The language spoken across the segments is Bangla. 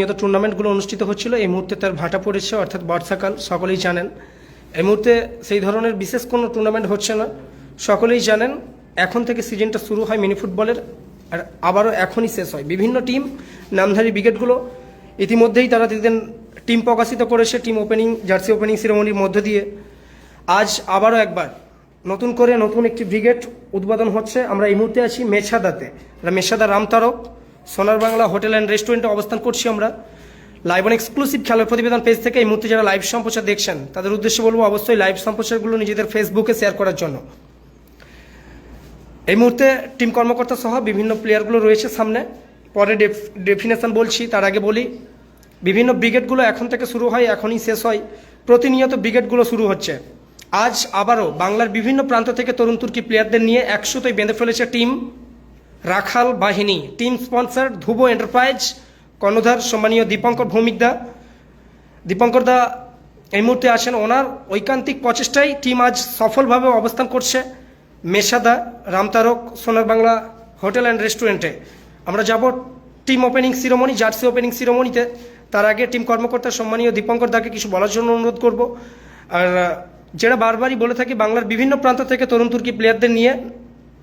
প্রতিনিয়ত টুর্নামেন্টগুলো অনুষ্ঠিত হচ্ছিল। এই মুহূর্তে তার ভাটা পড়েছে, অর্থাৎ বর্ষাকাল, সকলেই জানেন। এই মুহূর্তে সেই ধরনের বিশেষ কোনো টুর্নামেন্ট হচ্ছে না। সকলেই জানেন, এখন থেকে সিজনটা শুরু হয় মিনি ফুটবলের আর আবারও এখনই শেষ হয়। বিভিন্ন টিম নামধারী ব্রিগেডগুলো ইতিমধ্যেই তারা তাদের টিম প্রকাশিত করেছে টিম ওপেনিং জার্সি ওপেনিং সেরেমনির মধ্য দিয়ে, আজ আবারও একবার নতুন করে নতুন একটি ব্রিগেড উদ্বোধন হচ্ছে। আমরা এই মুহূর্তে আছি মেছাদাতে। মেছাদা রামতারক সোনার বাংলা হোটেল অ্যান্ড রেস্টুরেন্টে অবস্থান করছি আমরা। লাইভ অন এক্সক্লুসিভ খেলার প্রতিবেদন পেজ থেকে এই মুহূর্তে যারা লাইভ সম্প্রচার দেখছেন, তাদের উদ্দেশ্যে বলব অবশ্যই লাইভ সম্প্রচারগুলো নিজেদের ফেসবুকে শেয়ার করার জন্য। এই মুহূর্তে টিম কর্মকর্তা সহ বিভিন্ন প্লেয়ারগুলো রয়েছে সামনে। পরে ডেফিনেশন বলছি, তার আগে বলি, বিভিন্ন ব্রিগেডগুলো এখন থেকে শুরু হয়, এখনই শেষ হয়। প্রতিনিয়ত ব্রিগেডগুলো শুরু হচ্ছে। আজ আবারও বাংলার বিভিন্ন প্রান্ত থেকে তরুণ তুর্কি প্লেয়ারদের নিয়ে একশোতেই বেঁধে ফেলেছে টিম রাখাল বাহিনী টিম স্পন্সর ধ্রুব এন্টারপ্রাইজ কর্ণধার সম্মানীয় দীপঙ্কর ভৌমিকদা। দীপঙ্কর দা, এই মুহূর্তে আছেন ওনার ঐকান্তিক প্রচেষ্টায়। টিম আজ সফলভাবে অবস্থান করছে মেশাদা রামতারক সোনার বাংলা হোটেল অ্যান্ড রেস্টুরেন্টে আমরা যাব team opening ceremony jersey opening সিরোমনিতে তার আগে টিম কর্মকর্তা সম্মানীয় দীপঙ্কর দাকে কিছু বলার জন্য অনুরোধ করব। আর, যেটা বারবারই বলে থাকি, বাংলার বিভিন্ন প্রান্ত থেকে তরুণ তুর্কি প্লেয়ারদের নিয়ে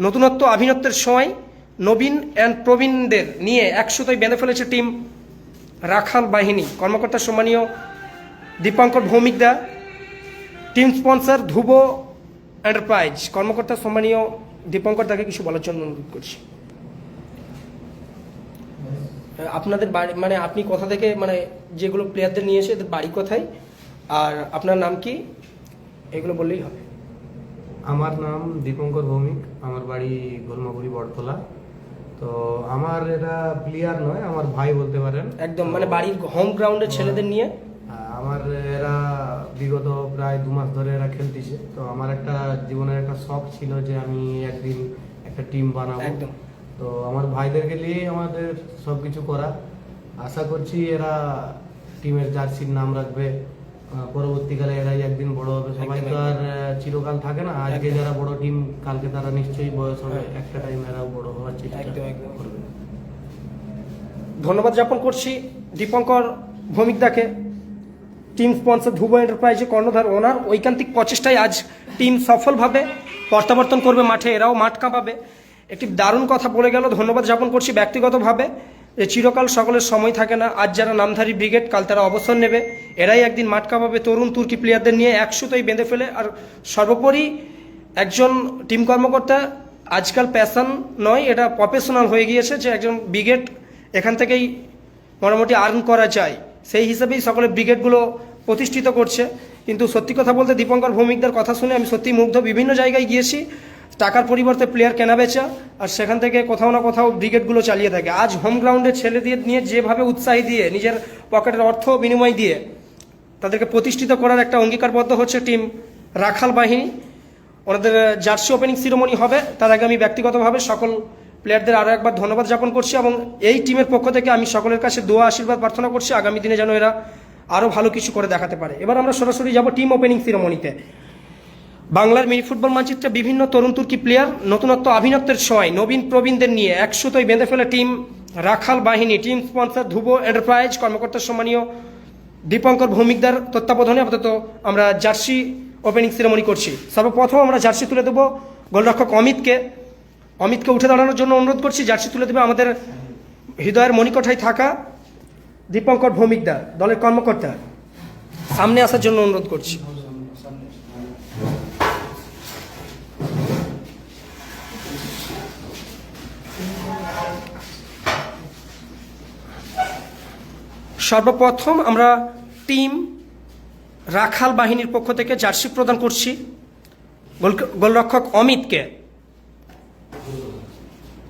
নতুনত্ব, আভিনত্বের সময় নবীন অ্যান্ড প্রবীণদের নিয়ে একশোতেই বেঁধে ফেলেছে টিম রাখাল বাহিনী। কর্মকর্তা সম্মানীয় দীপঙ্কর ভৌমিকদা টিম স্পন্সর ধ্রুব এন্টারপ্রাইজ কর্মকর্তা সম্মানীয় দীপঙ্কর তাকে কিছু বলার জন্য অনুরোধ করছি। আপনাদের বাড়ি মানে আপনি কোথা থেকে মানে যেগুলো প্লেয়ারদের নিয়ে এসে এদের বাড়ি কোথায়? আর আপনার নাম কি? এগুলো বললেই হবে। আমার নাম দীপঙ্কর ভৌমিক। আমার বাড়ি গোলমাগুড়ি বটতলা। তো আমার এটা প্লেয়ার নয় আমার ভাই বলতে পারেন। একদম মানে বাড়ির হোম গ্রাউন্ডের ছেলেদের নিয়ে? আমার এরা বিগত প্রায় দু মাস ধরে এরা খেলতেছে। তো আমার একটা জীবনের একটা শখ ছিল যে আমি একদিন একটা টিম বানাবো। একদম। তো আমার ভাইদেরকে নিয়েই আমাদের সব কিছু করা। আশা করছি এরা টিমের জার্সির নাম রাখবে। পরবর্তীকালে এরাই একদিন বড় হবে। সবাই তো আর চিরকাল থাকে না। আজকে যারা বড় টিম কালকে তারা নিশ্চয়ই বয়স হবে। হ্যাঁ। একটা টাইম এরাও বড় হওয়ার চেষ্টা একদম, একদম। করবে। ধন্যবাদ জ্ঞাপন করছি দীপঙ্কর ভৌমিকদাকে। টিম স্পন্সর ধ্রুব এন্টারপ্রাইজে কর্ণধার ওনার ঐকান্তিক প্রচেষ্টায় আজ টিম সফলভাবে প্রত্যাবর্তন করবে মাঠে। এরাও মাঠ কাঁপাবে। একটি দারুণ কথা বলে গেল। ধন্যবাদ জ্ঞাপন করছি ব্যক্তিগতভাবে। যে চিরকাল সকলের সময় থাকে না। আজ যারা নামধারী ব্রিগেড, কাল তারা অবসর নেবে। এরাই একদিন মাঠ কাঁপাবে তরুণ তুর্কি প্লেয়ারদের নিয়ে একশোতেই বেঁধে ফেলে। আর সর্বোপরি একজন টিম কর্মকর্তা, আজকাল প্যাশন নয়, এটা প্রফেশনাল হয়ে গিয়েছে যে একজন ব্রিগেড এখান থেকেই মোটামুটি আর্ন করা যায়। সেই হিসেবেই সকলে ব্রিগেডগুলো প্রতিষ্ঠিত করছে। কিন্তু সত্যি কথা বলতে দীপঙ্কর ভৌমিকদের কথা শুনে আমি সত্যি মুগ্ধ। বিভিন্ন জায়গায় গিয়েছি টাকার পরিবর্তে প্লেয়ার কেনা বেচা, আর সেখান থেকে কোথাও না কোথাও ব্রিগেডগুলো চালিয়ে থাকে। আজ হোম গ্রাউন্ডে ছেলে দিয়ে নিয়ে যেভাবে উৎসাহী দিয়ে, নিজের পকেটের অর্থ বিনিময় দিয়ে তাদেরকে প্রতিষ্ঠিত করার একটা অঙ্গীকারবদ্ধ হচ্ছে টিম রাখাল বাহিনী। ওনাদের জার্সি ওপেনিং সিরোমনি হবে। তার আগে আমি ব্যক্তিগতভাবে সকল প্লেয়ারদের আরও একবার ধন্যবাদ জ্ঞাপন করছি এবং এই টিমের পক্ষ থেকে আমি সকলের কাছে দোয়া, আশীর্বাদ প্রার্থনা করছি। আগামী দিনে যেন এরা আরও ভালো কিছু করে দেখাতে পারে। এবার আমরা সরাসরি যাব টিম ওপেনিং সিরোমনিতে বাংলার মিনি ফুটবল মানচিত্রে বিভিন্ন তরুণ তুর্কি প্লেয়ার নতুনত্ব আভিনত্যের সময় নবীন প্রবীণদের নিয়ে একশোতই বেঁধে ফেলে টিম রাখাল বাহিনী। টিম স্পন্সর ধ্রুব এন্টারপ্রাইজ, কর্মকর্তা সম্মানীয় দীপঙ্কর ভৌমিকদার তত্ত্বাবধানে আপাতত আমরা জার্সি ওপেনিং সেরেমনি করছি। সর্বপ্রথম আমরা জার্সি তুলে দেবো গোলরক্ষক অমিতকে। অমিতকে উঠে দাঁড়ানোর জন্য অনুরোধ করছি, জার্সি তুলে দেবে আমাদের হৃদয়ের মণিকঠায় থাকা দীপঙ্কর ভৌমিকদার, দলের কর্মকর্তা। সামনে আসার জন্য অনুরোধ করছি। সর্বপ্রথম আমরা টিম রাখাল বাহিনীর পক্ষ থেকে জার্সি প্রদান করছি। গোল- গোলরক্ষক অমিতকে।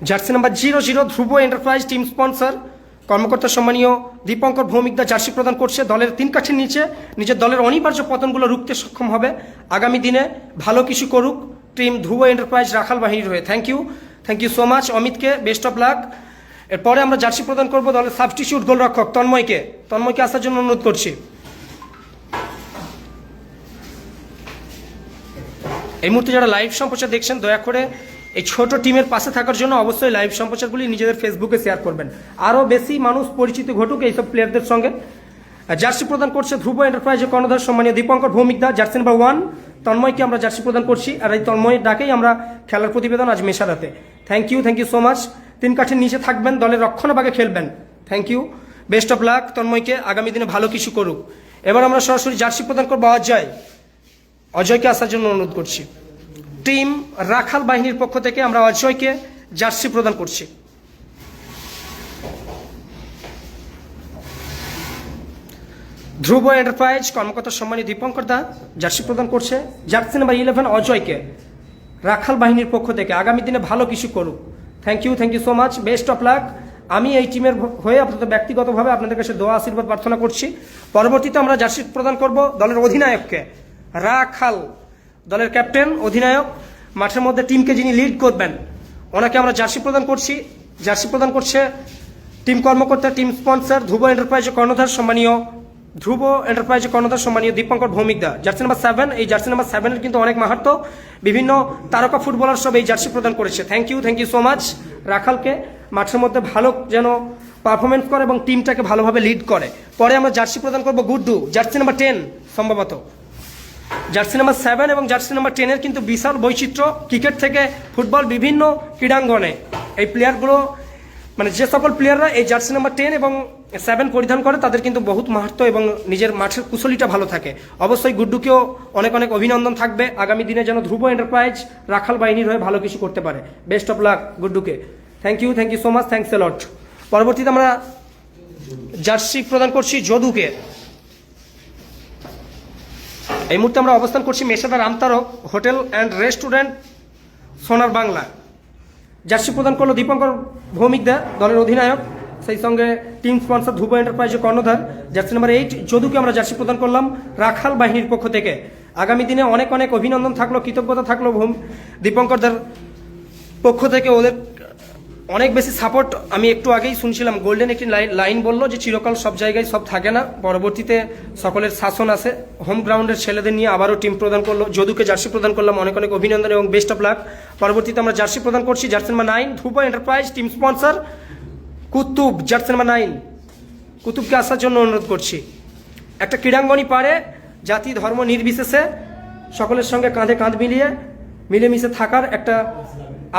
Jersey number zero zero Dhruba enterprise team sponsor. কর্মকর্তা সম্মানীয় দীপঙ্কর ভৌমিকদা জার্সি প্রদান করছে। দলের তিন কাঠির নিচে নিজের দলের অনিবার্য পতনগুলো রুখতে সক্ষম হবে। আগামী দিনে ভালো কিছু করুক। টিম ধ্রুব এন্টারপ্রাইজ রাখাল বাহিনীর হয়ে। Thank you thank you so much অমিতকে। Best of luck এরপরে আমরা জার্সি প্রদান করব দলের সাবস্টিটিউট গোলরক্ষক তন্ময়কে। তন্ময়কে আসার জন্য অনুরোধ করছি। এই মুহূর্তে যারা লাইভ সম্প্রচার দেখছেন, দয়া করে এই ছোট টিমের পাশে থাকার জন্য অবশ্যই লাইভ সম্প্রচারগুলি নিজেদের ফেসবুকে শেয়ার করবেন। আরও বেশি মানুষ পরিচিত ঘটুক এইসব প্লেয়ারদের সঙ্গে। জার্সি প্রদান করছে ধ্রুব এন্টারপ্রাইজের কর্ণধার সম্মানীয় দীপঙ্কর ভৌমিকদা জার্সি নাম্বার ওয়ান তন্ময়কে আমরা জার্সি প্রদান করছি। আর এই তন্ময়ের ডাকেই আমরা খেলার প্রতিবেদন আজ মেশারাতে। Thank you thank you so much তিন কাঠির নিচে থাকবেন, দলের রক্ষণভাগে খেলবেন। Thank you best of luck তন্ময়কে আগামী দিনে ভালো কিছু করুক। এবার আমরা সরাসরি জার্সি প্রদান করব অজয়। অজয়কে আসার জন্য অনুরোধ করছি। টিম রাখাল বাহিনীর পক্ষ থেকে আমরা অজয়কে জার্সি প্রদান করছি। ধ্রুব এন্টারপ্রাইজ কর্মকর্তা সম্মানী দীপঙ্কর দা জার্সি প্রদান করছে। জার্সি নাম্বার ইলেভেন অজয়কে রাখাল বাহিনীর পক্ষ থেকে আগামী দিনে ভালো কিছু করুক। Thank you thank you so much best of luck আমি এই টিমের হয়ে আপনাদের ব্যক্তিগতভাবে আপনাদের কাছে দোয়া, আশীর্বাদ, প্রার্থনা করছি। পরবর্তীতে আমরা জার্সি প্রদান করব দলের অধিনায়ককে, রাখাল। দলের ক্যাপ্টেন, অধিনায়ক, মাঠের মধ্যে টিমকে যিনি লিড করবেন, ওনাকে আমরা জার্সি প্রদান করছি। জার্সি প্রদান করছে টিম কর্মকর্তা, টিম স্পন্সর, ধ্রুব এন্টারপ্রাইজের কর্ণধার সম্মানীয়, ধ্রুব এন্টারপ্রাইজের কর্ণধার সম্মানীয় দীপঙ্কর ভৌমিকদা। জার্সি নাম্বার সেভেন এই জার্সি নাম্বার সেভেনের কিন্তু অনেক মাহাত্ম। বিভিন্ন তারকা ফুটবলার সব এই জার্সি প্রদান করেছে। Thank you thank you so much রাখালকে। মাঠের মধ্যে ভালো যেন পারফরমেন্স করে এবং টিমটাকে ভালোভাবে লিড করে। পরে আমরা জার্সি প্রদান করব গুড্ডু, জার্সি নাম্বার টেন সম্ভবত। জার্সি নাম্বার সেভেন এবং জার্সি নাম্বার টেনের কিন্তু বিশাল বৈচিত্র্য ক্রিকেট থেকে ফুটবল বিভিন্ন ক্রীড়াঙ্গনে। এই প্লেয়ারগুলো মানে যে সকল প্লেয়াররা এই জার্সি নাম্বার টেন এবং সেভেন পরিধান করে, তাদের কিন্তু বহুত মাহাত্ম এবং নিজের মাঠের কুশলীটা ভালো থাকে। অবশ্যই গুড্ডুকেও অনেক অনেক অভিনন্দন থাকবে। আগামী দিনে যেন ধ্রুব এন্টারপ্রাইজ রাখাল বাহিনীর হয়ে ভালো কিছু করতে পারে। Best of luck গুড্ডুকে। Thank you thank you so much thanks a lot পরবর্তীতে আমরা জার্সি প্রদান করছি যদুকে। এই মুহূর্তে আমরা অবস্থান করছি মেসাদা আমতারক hotel and restaurant Sonar Bangla jersey প্রদান করল দীপঙ্কর ভৌমিকদা দলের অধিনায়ক। সেই সঙ্গে টিম স্পন্সর ধুব এন্টারপ্রাইজের কর্ণধার। জার্সি নাম্বার এইট, যদুকে আমরা জার্সি প্রদান করলাম রাখাল বাহিনীর পক্ষ থেকে। আগামী দিনে অনেক অনেক অভিনন্দন থাকল, কৃতজ্ঞতা থাকল ভৌম দীপঙ্করদার পক্ষ থেকে ওদের অনেক বেশি সাপোর্ট আমি একটু আগেই শুনছিলাম। গোল্ডেন একটি লাইন বলল যে চিরকাল সব জায়গায় সব থাকে না। পরবর্তীতে সকলের শাসন আসে হোম গ্রাউন্ডের ছেলেদের নিয়ে আবারও টিম প্রদান করল। যদুকে জার্সি প্রদান করলাম। অনেক অনেক অভিনন্দন এবং বেস্ট অফ লাক পরবর্তীতে আমরা জার্সি প্রদান করছি jersey number nine Dhupa enterprise team sponsor Kutub jersey number nine কুতুবকে আসার জন্য অনুরোধ করছি। একটা ক্রীড়াঙ্গনই পারে, জাতি, ধর্ম নির্বিশেষে সকলের সঙ্গে কাঁধে কাঁধ মিলিয়ে, মিলেমিশে থাকার একটা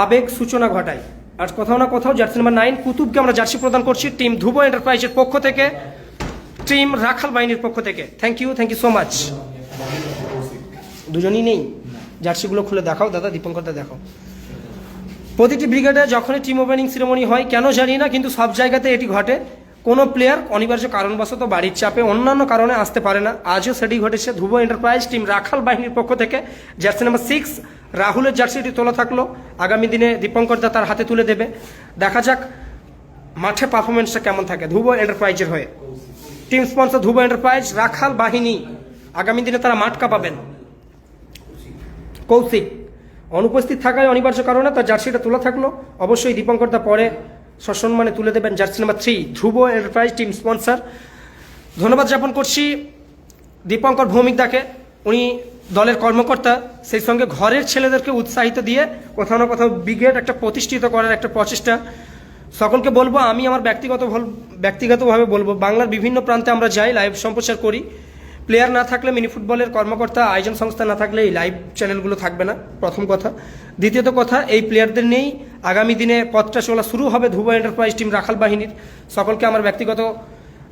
আবেগ, সূচনা ঘটায়। আর কোথাও না কোথাও জার্সি নাম্বার নাইন কুতুবকে আমরা জার্সি প্রদান করছি টিম ধ্রুব এন্টারপ্রাইজের পক্ষ থেকে, টিম রাখাল বাহিনীর পক্ষ থেকে। Thank you thank you so much দুজনই নেই। জার্সিগুলো খুলে দেখাও, দাদা দীপঙ্করদা দেখাও প্রতিটি ব্রিগেডে যখনই টিম ওপেনিং সিরেমনি হয়, কেন জানি না, কিন্তু সব জায়গাতে এটি ঘটে। কোনো প্লেয়ার অনিবার্য কারণবশত বাড়ির চাপে অন্যান্য কারণে আসতে পারে না। আজও সেটি ঘটেছে ধ্রুব এন্টারপ্রাইজ টিম রাখাল বাহিনীর পক্ষ থেকে। জার্সি নাম্বার সিক্স রাহুলের জার্সিটি তোলা থাকল। আগামী দিনে দীপঙ্কর দা তার হাতে তুলে দেবে। দেখা যাক মাঠে পারফরমেন্সটা কেমন থাকে ধ্রুব এন্টারপ্রাইজের হয়ে। Team sponsor Dhruba enterprise, Rakhal Bahini. আগামী দিনে তারা মাঠ কাঁপাবেন। কৌশিক, অনুপস্থিত থাকায় অনিবার্য কারণে তার জার্সিটা তোলা থাকল। অবশ্যই দীপঙ্কর দা পরে সসম্মানে তুলে দেবেন jersey number three, Dhruba enterprise team sponsor. ধন্যবাদ জ্ঞাপন করছি দীপঙ্কর ভৌমিক দাকে। উনি দলের কর্মকর্তা সেই সঙ্গে ঘরের ছেলেদেরকে উৎসাহিত দিয়ে কোথাও না কোথাও ব্রিগেড একটা প্রতিষ্ঠিত করার একটা প্রচেষ্টা। সকলকে বলব, আমি আমার ব্যক্তিগত ব্যক্তিগতভাবে বলব, বাংলার বিভিন্ন প্রান্তে আমরা যাই লাইভ সম্প্রচার করি। প্লেয়ার না থাকলে মিনি ফুটবলের কর্মকর্তা, আয়োজন সংস্থা না থাকলে এই লাইভ চ্যানেলগুলো থাকবে না, প্রথম কথা। দ্বিতীয়ত কথা, এই প্লেয়ারদের নেই আগামী দিনে পথটা চলা শুরু হবে ধ্রুব এন্টারপ্রাইজ টিম রাখাল বাহিনীর। সকলকে আমার ব্যক্তিগত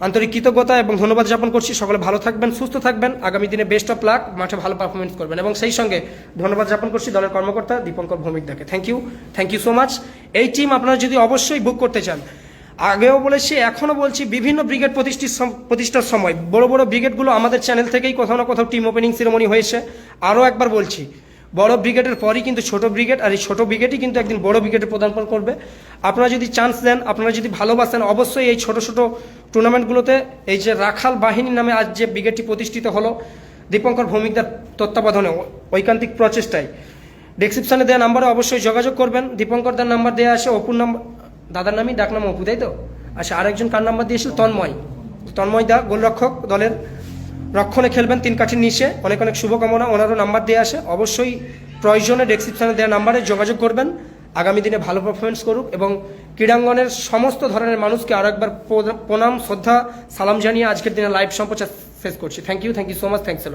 আন্তরিক কৃতজ্ঞতা এবং ধন্যবাদ জ্ঞাপন করছি। সকলে ভালো থাকবেন, সুস্থ থাকবেন। আগামী দিনে বেস্ট অফ লাক মাঠে ভালো পারফরমেন্স করবেন। এবং সেই সঙ্গে ধন্যবাদ জ্ঞাপন করছি দলের কর্মকর্তা Dipankar ভৌমিকদাকে thank you thank you so much এই টিম আপনারা যদি অবশ্যই বুক করতে চান, আগেও বলেছি, এখনও বলছি, বিভিন্ন ব্রিগেড প্রতিষ্ঠিত প্রতিষ্ঠার সময়, বড় বড় ব্রিগেডগুলো আমাদের চ্যানেল থেকেই কোথাও না কোথাও টিম ওপেনিং সেরেমনি হয়েছে। আরও একবার বলছি, বড় ব্রিগেডের পরই কিন্তু ছোট ব্রিগেড আর এই ছোট ব্রিগেডই কিন্তু একদিন বড় ব্রিগেডে প্রদান করবে। আপনারা যদি চান্স দেন, আপনারা যদি ভালোবাসেন, অবশ্যই এই ছোট ছোট টুর্নামেন্টগুলোতে এই যে রাখাল বাহিনী নামে আজ যে ব্রিগেডটি প্রতিষ্ঠিত হলো, দীপঙ্কর ভৌমিকদার তত্ত্বাবধানে, ঐকান্তিক প্রচেষ্টায়। ডেসক্রিপশনে দেওয়া নাম্বারে অবশ্যই যোগাযোগ করবেন দীপঙ্কর দার নাম্বার দেওয়া আছে, অপুর নাম্বার দাদার নামই ডাক নাম অপু, তাই তো? আচ্ছা আরেকজন কার নাম্বার দিয়েছিল? তন্ময়। তন্ময় দা, গোলরক্ষক দলের রক্ষণে খেলবেন তিন কাঠির নিচে। অনেক অনেক শুভকামনা, ওনারও নাম্বার দেওয়া আছে। অবশ্যই প্রয়োজনে ডেসক্রিপশনে দেওয়া নাম্বারে যোগাযোগ করবেন। আগামী দিনে ভালো পারফরমেন্স করুক এবং ক্রীড়াঙ্গনের সমস্ত ধরনের মানুষকে আরও একবার প্রণাম, শ্রদ্ধা, সালাম জানিয়ে আজকের দিনে লাইভ সম্প্রচার শেষ করছি। Thank you thank you so much thanks